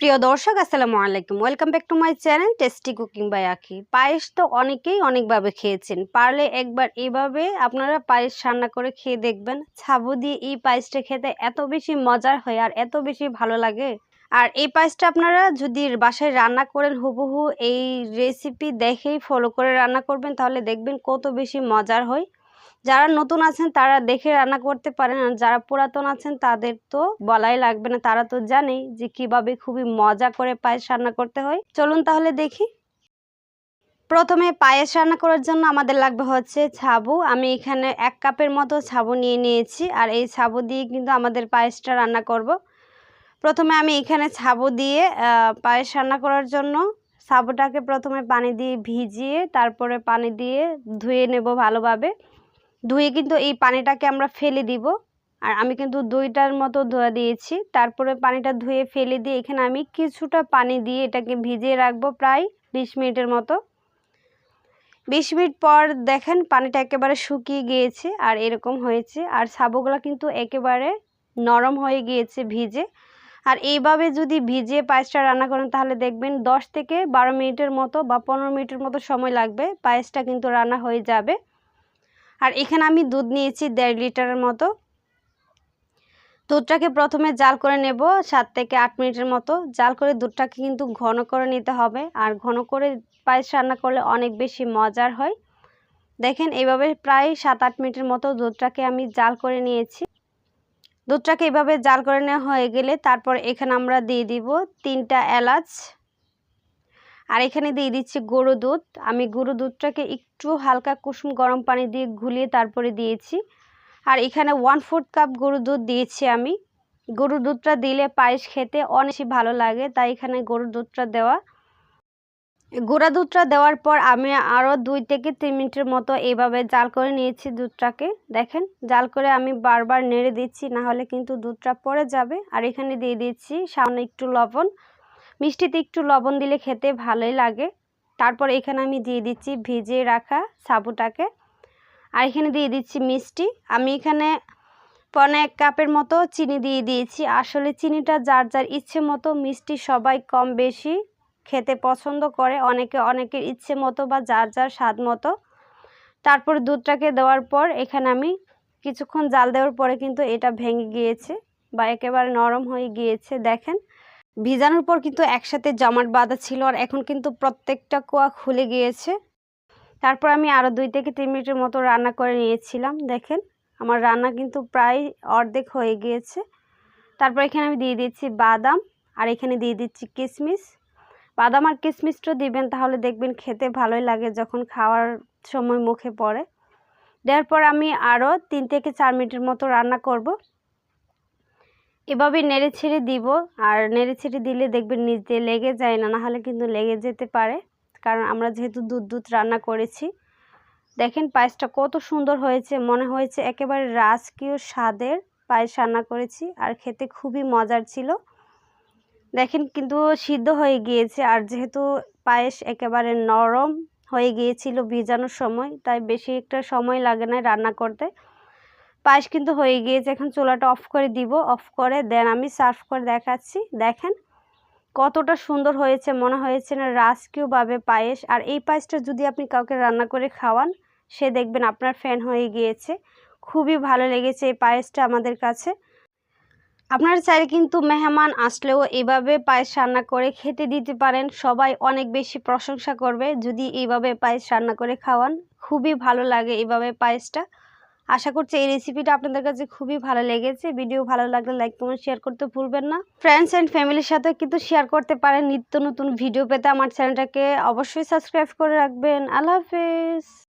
প্রিয় দর্শক, আসসালামু আলাইকুম। Welcome back to my channel tasty cooking by Akhi পায়েস তো অনেকেই অনেকভাবে খেয়েছেন। পারলে একবার এইভাবে আপনারা পায়েস রান্না করে খেয়ে দেখবেন। ছাবু দিয়ে এই পায়েসটা খেতে এত বেশি মজার হয় আর এত বেশি ভালো লাগে। আর এই পায়েসটা আপনারা যদি বাসায় রান্না করেন, হুবহু এই রেসিপি দেখেই ফলো করে রান্না করবেন, তাহলে দেখবেন কত বেশি মজার হয়। যারা নতুন আছেন, তারা দেখে রান্না করতে পারেন, আর যারা পুরাতন আছেন, তাদের তো বলাই লাগবে না। তারা তো জানেই যে কীভাবে খুবই মজা করে পায়েস রান্না করতে হয়। চলুন তাহলে দেখি। প্রথমে পায়েস রান্না করার জন্য আমাদের লাগবে হচ্ছে ছাবু। আমি এখানে এক কাপের মতো ছাবু নিয়ে নিয়েছি, আর এই ছাবু দিয়ে কিন্তু আমাদের পায়েসটা রান্না করব। প্রথমে আমি এখানে ছাবু দিয়ে পায়েস রান্না করার জন্য সাবুটাকে প্রথমে পানি দিয়ে ভিজিয়ে, তারপরে পানি দিয়ে ধুয়ে নেব ভালোভাবে। ধুয়ে কিন্তু এই পানিটাকে আমরা ফেলে দিব। আর আমি কিন্তু দুইটার মতো ধোয়া দিয়েছি। তারপরে পানিটা ধুয়ে ফেলে দিয়ে এখানে আমি কিছুটা পানি দিয়ে এটাকে ভিজিয়ে রাখব প্রায় বিশ মিনিটের মতো। বিশ মিনিট পর দেখেন পানিটা একেবারে শুকিয়ে গিয়েছে আর এরকম হয়েছে। আর সাবুগুলো কিন্তু একেবারে নরম হয়ে গিয়েছে ভিজে। আর এইভাবে যদি ভিজিয়ে পায়েসটা রান্না করেন তাহলে দেখবেন দশ থেকে বারো মিনিটের মতো বা পনেরো মিনিটের মতো সময় লাগবে। পায়েসটা কিন্তু রান্না হয়ে যাবে। আর এখানে আমি দুধ নিয়েছি দেড় লিটারের মতো। দুধটাকে প্রথমে জাল করে নেব সাত থেকে আট মিনিটের মতো। জাল করে দুধটাকে কিন্তু ঘন করে নিতে হবে আর ঘন করে পায়েস রান্না করলে অনেক বেশি মজার হয়। দেখেন এইভাবে প্রায় সাত আট মিনিটের মতো দুধটাকে আমি জাল করে নিয়েছি। দুধটাকে এভাবে জাল করে নেওয়া হয়ে গেলে তারপর এখানে আমরা দিয়ে দিব তিনটা এলাচ। আর এখানে দিয়ে দিচ্ছি গরু দুধ। আমি গরু দুধটাকে একটু হালকা কুসুম গরম পানি দিয়ে ঘুলিয়ে তারপরে দিয়েছি। আর এখানে ওয়ান ফোর্থ কাপ গরু দুধ দিয়েছি আমি। গরুর দুধটা দিলে পায়েস খেতে অনেক ভালো লাগে, তাই এখানে গরুর দুধটা দেওয়া। গুঁড়া দুধটা দেওয়ার পর আমি আরও দুই থেকে তিন মিনিটের মতো এইভাবে জাল করে নিয়েছি দুধটাকে। দেখেন, জাল করে আমি বারবার নেড়ে দিচ্ছি, না হলে কিন্তু দুধটা পড়ে যাবে। আর এখানে দিয়ে দিচ্ছি সামনে একটু লবণ। মিষ্টিতে একটু লবণ দিলে খেতে ভালোই লাগে। তারপর এখানে আমি দিয়ে দিচ্ছি ভিজিয়ে রাখা সাবুটাকে। আর এখানে দিয়ে দিচ্ছি মিষ্টি। আমি এখানে পনে এক কাপের মতো চিনি দিয়ে দিয়েছি। আসলে চিনিটা যার যার ইচ্ছে মতো মিষ্টি সবাই কম বেশি খেতে পছন্দ করে। অনেকে অনেকের ইচ্ছে মতো বা যার যার স্বাদ মতো। তারপর দুধটাকে দেওয়ার পর এখানে আমি কিছুক্ষণ জাল দেওয়ার পরে কিন্তু এটা ভেঙে গিয়েছে বা একেবারে নরম হয়ে গিয়েছে। দেখেন ভিজানোর পর কিন্তু একসাথে জমাট বাঁধা ছিল আর এখন কিন্তু প্রত্যেকটা কোয়া খুলে গিয়েছে। তারপর আমি আরও দুই থেকে তিন মিনিটের মতো রান্না করে নিয়েছিলাম, দেখেন। আমার রান্না কিন্তু প্রায় অর্ধেক হয়ে গিয়েছে। তারপর এখানে আমি দিয়ে দিচ্ছি বাদাম আর এখানে দিয়ে দিচ্ছি কিশমিশ বাদাম আর কিশমিশটা দিবেন তাহলে দেখবেন খেতে ভালোই লাগে যখন খাওয়ার সময় মুখে পড়ে। দেওয়ার পর আমি আরও তিন থেকে চার মিনিটের মতো রান্না করব। এভাবে নেড়ে ছেড়ে দিব। আর নেড়ে ছেড়ে দিলে দেখবেন নিচ দিয়ে লেগে যায় না, নাহলে কিন্তু লেগে যেতে পারে। কারণ আমরা যেহেতু দুধ দুধ রান্না করেছি। দেখেন পায়েসটা কত সুন্দর হয়েছে, মনে হয়েছে একেবারে রাজকীয় স্বাদের পায়েস রান্না করেছি আর খেতে খুবই মজার ছিল। দেখেন কিন্তু সিদ্ধ হয়ে গিয়েছে আর যেহেতু পায়েস একেবারে নরম হয়ে গিয়েছিল ভিজানোর সময়, তাই বেশি একটা সময় লাগে না রান্না করতে। পায়েস কিন্তু হয়ে গিয়েছে। এখন চোলাটা অফ করে দিব। অফ করে দেন আমি সার্ভ করে দেখাচ্ছি। দেখেন কতটা সুন্দর হয়েছে। মনে হয়েছে না রাজকীয়ভাবে পায়েস। আর এই পায়েসটা যদি আপনি কাউকে রান্না করে খাওয়ান, সে দেখবেন আপনার ফ্যান হয়ে গিয়েছে। খুবই ভালো লেগেছে এই পায়েসটা আমাদের কাছে। আপনার চাইলে কিন্তু মেহমান আসলেও এভাবে পায়েস রান্না করে খেতে দিতে পারেন। সবাই অনেক বেশি প্রশংসা করবে যদি এইভাবে পায়েস রান্না করে খাওয়ান। খুবই ভালো লাগে এইভাবে পায়েসটা। আশা করছি এই রেসিপিটা আপনাদের কাছে খুবই ভালো লেগেছে। ভিডিও ভালো লাগলে লাইক কমেন্ট শেয়ার করতে ভুলবেন না। ফ্রেন্ডস অ্যান্ড ফ্যামিলির সাথে কিন্তু শেয়ার করতে পারেন। নিত্য নতুন ভিডিও পেতে আমার চ্যানেলটাকে অবশ্যই সাবস্ক্রাইব করে রাখবেন। আল্লাহ হাফেজ।